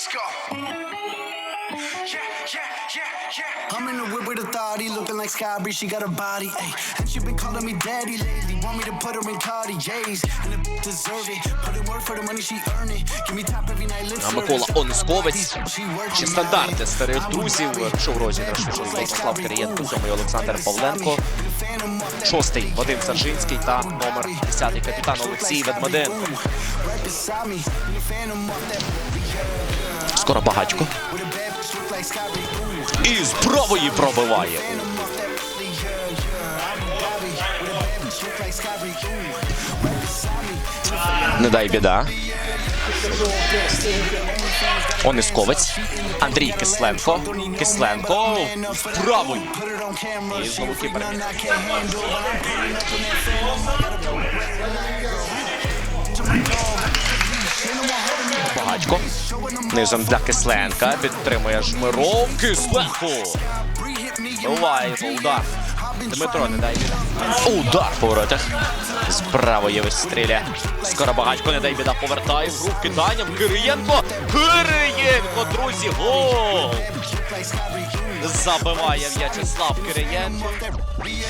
Let's go. I'm in the whip with authority, looking like Sky Bree, she got a body, ayy. And she been calling me daddy lately, want me to put her in Cartier's. And the deserve it, put in work for the money she earn it. Give me top every night, lip Микола. Онисковець. She working Ще my стандарт для life. старих друзів. do Пішов розіграш Владислав Кирієнко, сьомий Олександр Павленко. Шостий Вадим Саржинський та номер 10 капітан Олексій Ведмеденко. Скоро багатько. І з правої пробиває. Не дай біда. Онисковець. Андрій Кисленко. Кисленко camera. І знову a Багатько. Низом для Кисленка. Підтримує Жмиров. Кисленко. Me удар. Дмитро, не дай біда. Удар по воротах. З правої вистріляє. Скоро багатько, не дай біда, повертає в рух киданням. Кириєнко. Кириєнко, друзі, гол! Забиває В'ячеслав Кириєнко.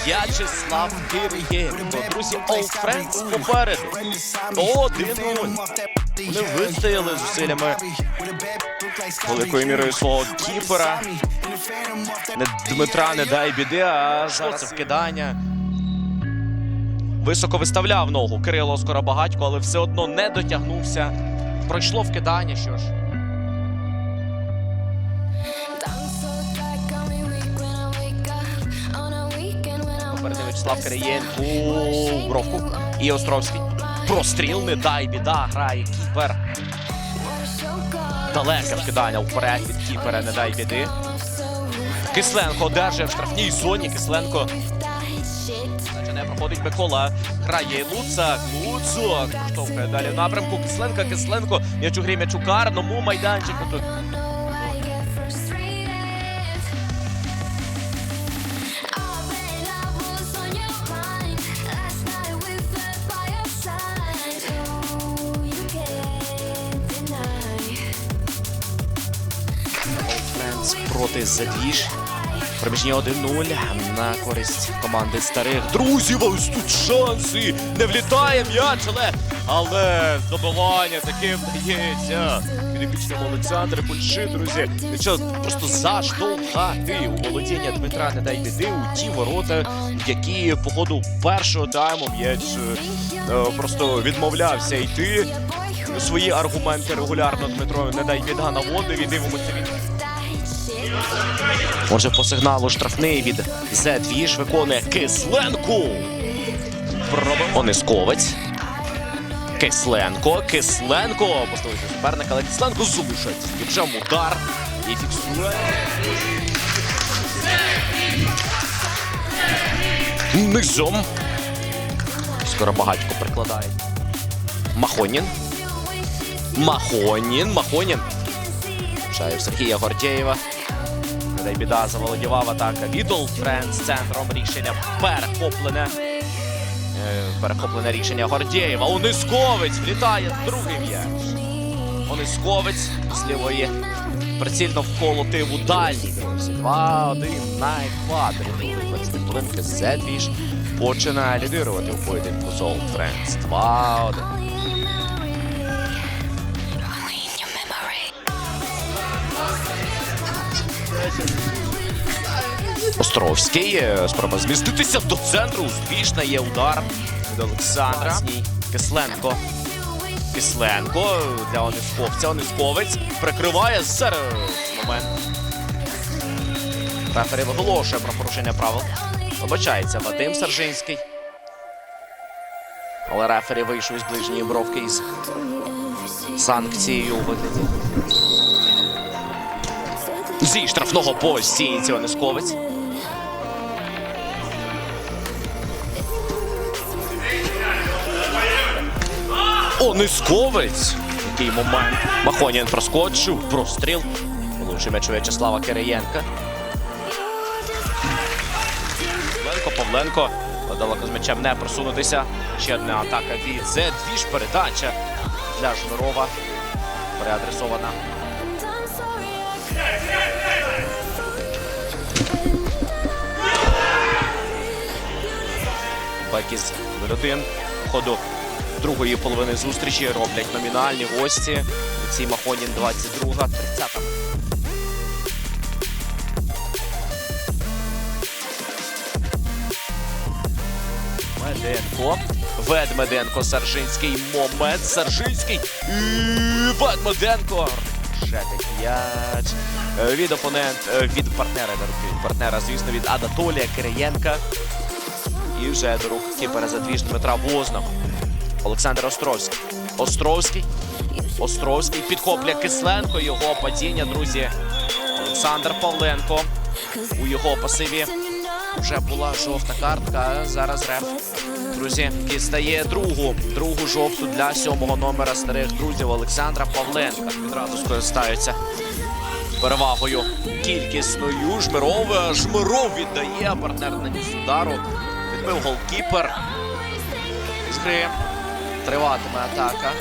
В'ячеслав Кириєнко. Друзі, Old Friends попереду. 1-0. Вони вистояли зусиллями великою мірою свого кіпера. Не Дмитра не дай біди, а зараз вкидання. Високо виставляв ногу Кирило Скоробагатько, але все одно не дотягнувся. Пройшло вкидання, що ж. Вячеслав у бровку. І Островський. Простріл, не дай біда, грає кіпер. Далеке вкидання вперед від кіпера, не дай біди. Кисленко одержує в штрафній зоні. Кисленко не проходить Микола. Грає Луцак. Луцак проштовхує далі напрямку. Кисленка, Кисленко. М'яч у грі м'яч карному майданчику. Тут Френс проти Задвіж. Проміжні 1-0 на користь команди старих друзів. Ось тут шанси. Не влітає м'яч, але, але здобування таке вдається. Підопічним Олександр Польши, друзі. Що просто заштовхати у володіння Дмитра не дай біди у ті ворота, які по ходу першого тайму м'яч е, просто відмовлявся йти. Свої аргументи регулярно Дмитро не дай біда наводив і дивимося він. Отже, по сигналу штрафний від Зедвіж виконує Кисленко. Пробив Онисковець. Кисленко. Кисленко. Поставився суперника, але Кисленко залишається. Віджав удар і фіксує. Низом. Скоро багатько прикладає. Махонін. Махонін. Махонін. Шаєв Сергія Гордєєва. Не біда заволодівав атака. Відол Френс центром рішення перехоплене. Е, Перехоплене рішення Гордєєва. Онисковець влітає другий м'яч. Онисковець з лівої прицільно вколотив у дальній дорозі. 2-1 на екваторі. Другої 20 хвилинки Зедвіж починає лідирувати у поєдинку з Old Friends. 2-1. Островський е, спроба зміститися до центру. Успішна є удар від Олександра. Кисленко. Кисленко для Онисковця. Онисковець прикриває серед момент. Рефері виголошує про порушення правил. Вибачається Вадим Саржинський. Але рефері вийшов із ближньої бровки із санкцією у вигляді. Зі штрафного постійці Онисковець. Онисковець. Який момент. Махонін проскочив. Простріл. Влучив м'яч В'ячеслава Кириєнка. Павленко, Павленко. Далеко з м'ячем не просунутися. Ще одна атака від Зе. Дві ж передача для Жмирова. Переадресована. Лекіс 0-1. По ходу другої половини зустрічі роблять номінальні гості. Олексій Махонін 22 30 Меденко. Ведмеденко, Саржинський. Момент. Саржинський. І Ведмеденко. М'яч. Е, Від опонент, е, від партнера, від партнера, звісно, від Анатолія Кириєнка. І вже до рук кіпера задвіж Дмитра Возного. Олександр Островський. Островський. Островський підхоплює Кисленко. Його падіння, друзі. Олександр Павленко. У його пасиві вже була жовта картка. Зараз реф. Друзі, дістає другу, другу жовту для сьомого номера старих друзів Олександра Павленка. Відразу скористаються перевагою кількісною. Жмиров. е, Жмиров віддає партнер наніс удару. Відбив голкіпер. З гри триватиме атака.